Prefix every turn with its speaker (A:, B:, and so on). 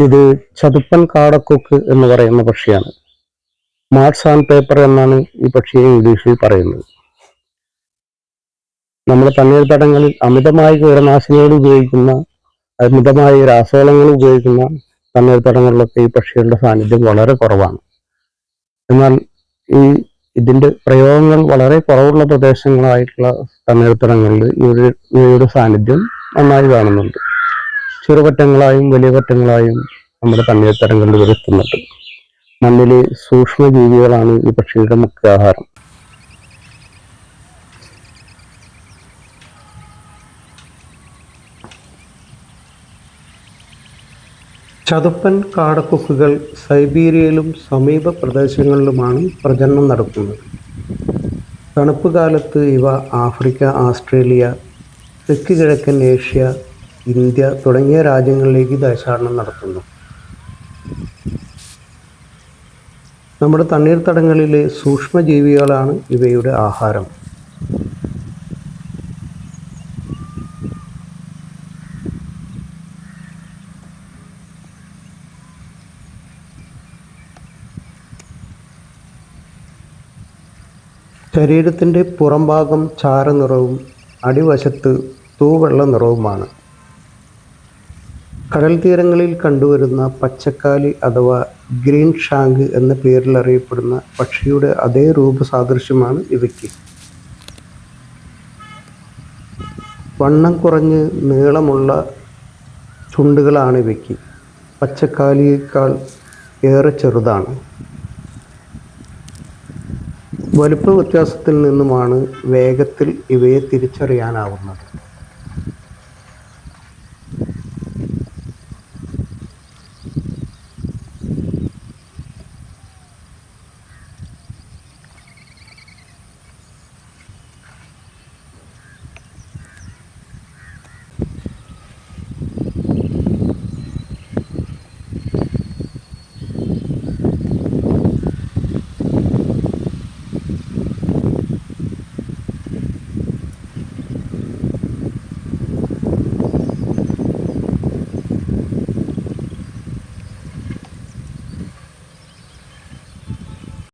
A: ഇത് ചതുപ്പൻ കാടക്കൊക്ക് എന്ന് പറയുന്ന പക്ഷിയാണ്. മാർസ് ആൻഡ് പേപ്പർ എന്നാണ് ഈ പക്ഷിയെ ഇംഗ്ലീഷിൽ പറയുന്നത്. നമ്മുടെ തണ്ണീർത്തടങ്ങളിൽ അമിതമായി കീടനാശിനികൾ ഉപയോഗിക്കുന്ന അമിതമായി രാസവളങ്ങൾ ഉപയോഗിക്കുന്ന തണ്ണീർത്തടങ്ങളിലൊക്കെ ഈ പക്ഷികളുടെ സാന്നിധ്യം വളരെ കുറവാണ്. എന്നാൽ ഈ ഇതിന്റെ പ്രയോഗങ്ങൾ വളരെ കുറവുള്ള പ്രദേശങ്ങളായിട്ടുള്ള തണ്ണീർത്തടങ്ങളിൽ ഇവരുടെ സാന്നിധ്യം നന്നായി കാണുന്നുണ്ട്. ചെറുപറ്റങ്ങളായും വലിയ പറ്റങ്ങളായും നമ്മുടെ തണ്ണീർത്തടങ്ങളിൽ ഇവർ എത്തുന്നുണ്ട് മണ്ണിലെ സൂക്ഷ്മജീവികളാണ് ഈ പക്ഷികളുടെ മുഖ്യ ആഹാരം ചതുപ്പൻ കാടക്കൊക്കുകൾ സൈബീരിയയിലും സമീപ പ്രദേശങ്ങളിലുമാണ് പ്രജനനം നടത്തുന്നത് തണുപ്പ് കാലത്ത് ഇവ ആഫ്രിക്ക ആസ്ട്രേലിയ തെക്ക് കിഴക്കൻ ഏഷ്യ ഇന്ത്യ തുടങ്ങിയ രാജ്യങ്ങളിലേക്ക് ദേശാടനം നടത്തുന്നു. നമ്മുടെ തണ്ണീർത്തടങ്ങളിലെ സൂക്ഷ്മജീവികളാണ് ഇവയുടെ ആഹാരം. ശരീരത്തിന്റെ പുറംഭാഗം ചാരനിറവും അടിവശത്ത് തൂവെള്ള നിറവുമാണ്. കടൽ തീരങ്ങളിൽ കണ്ടുവരുന്ന പച്ചക്കാലി അഥവാ ഗ്രീൻ ഷാങ്ക് എന്ന പേരിൽ അറിയപ്പെടുന്ന പക്ഷിയുടെ അതേ രൂപസാദൃശ്യമാണ് ഇവയ്ക്ക്. വണ്ണം കുറഞ്ഞ് നീളമുള്ള ചുണ്ടുകളാണ് ഇവയ്ക്ക്. പച്ചക്കാലിയേക്കാൾ ഏറെ ചെറുതാണ്. വലുപ്പ വ്യത്യാസത്തിൽ നിന്നുമാണ് വേഗത്തിൽ ഇവയെ തിരിച്ചറിയാനാവുന്നത്.